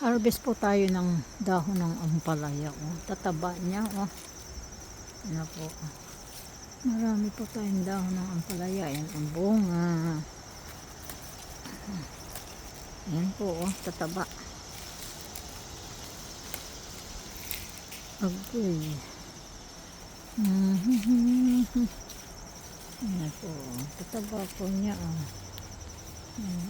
Harvest po tayo ng dahon ng ampalaya. Oh. Tataba niya. Oh. Ano po. Marami po tayong dahon ng ampalaya. Ayan ang bunga. Ayan po. Oh. Tataba. Agoy. Mhm. Ayan po. oh. Tataba po niya. Oh. Ayan.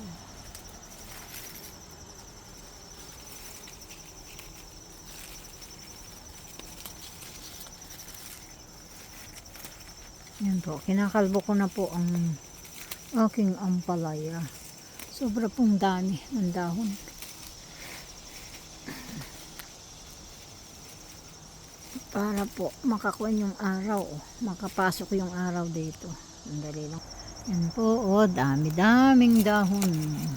Yan po, kinakalbo ko na po ang aking ampalaya. Sobra pong dami ng dahon. Para po makakuha yung araw, makapasok yung araw dito. Sandali lang. Yan po, oh, dami-daming dahon. Ayan.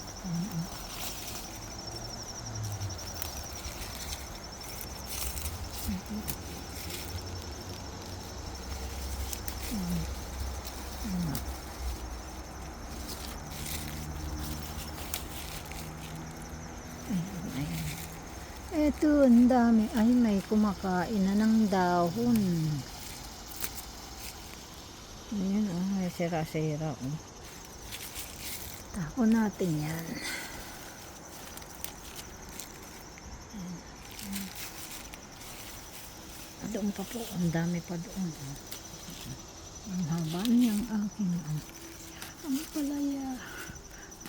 Ito, ang dami. Ay, may kumakain na ng dahon. Ayan, oh, may sira-sira. Oh. Tako natin yan. Doon pa po, ang dami pa doon. Oh. Ang haba niyang aking ampalaya.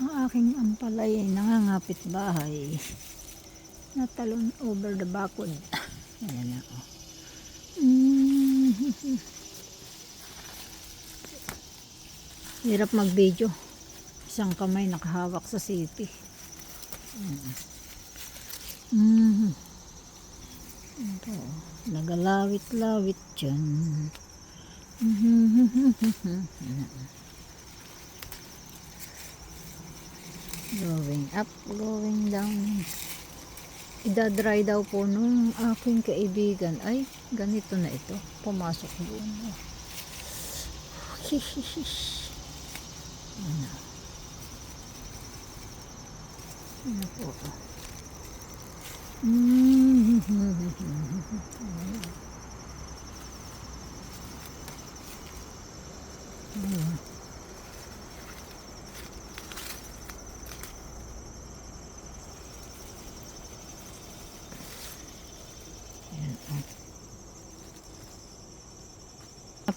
Ang aking ampalaya ay nangangapit bahay. Natalon over the bakod. Ayan na. Oh. Mm. Hirap mag-video. Isang kamay nakahawak sa city. Mm. Ito. oh. Nagalawit-lawit dyan. Going up, going down. Idadry daw po nung aking kaibigan. Ay, ganito na ito. Pumasok doon. Ano? Ano po? Mm. Ano?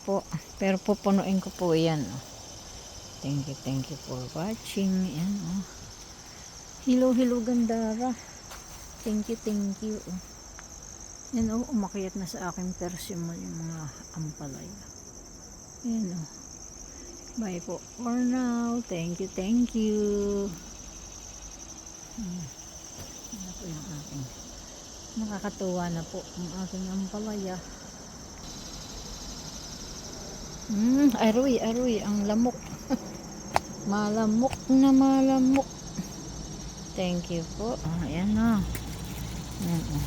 po. Pero pupunuin ko po yan. Oh. Thank you, thank you for watching. Yan, oh. Hello, hello, Gandara. Thank you, thank you. Oh. Yan, oh, umakyat na sa aking persimmon yung mga ampalaya. Yan, oh. Bye po for now. Thank you, thank you. Ano po yung aking nakakatuwa na po ang aking ampalaya. Hmm, aroy, aroy, ang lamok. malamok na malamok. Thank you po. Ah, ayan na. Ayan, oh.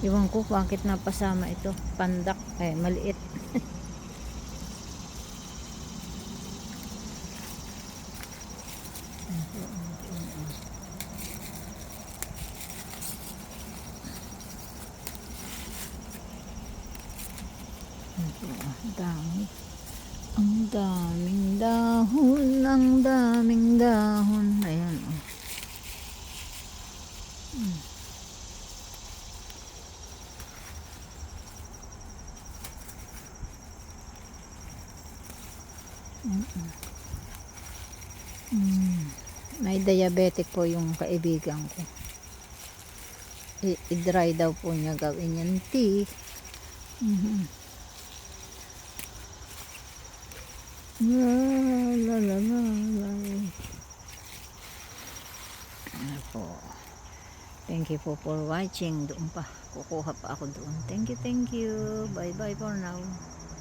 Iwan ko bakit napasama ito. Pandak. Eh, maliit. Ang dami. Ang daming dahon, ang daming dahon. Ayan, oh. Mm. Mm-mm. Mm. May diabetic po yung kaibigan ko. I-dry daw po niya gawin yan tea. Mhm. La la la la la. Po. Thank you po for watching. Doon pa. Kukuha pa ako doon. Thank you, thank you. Bye bye for now.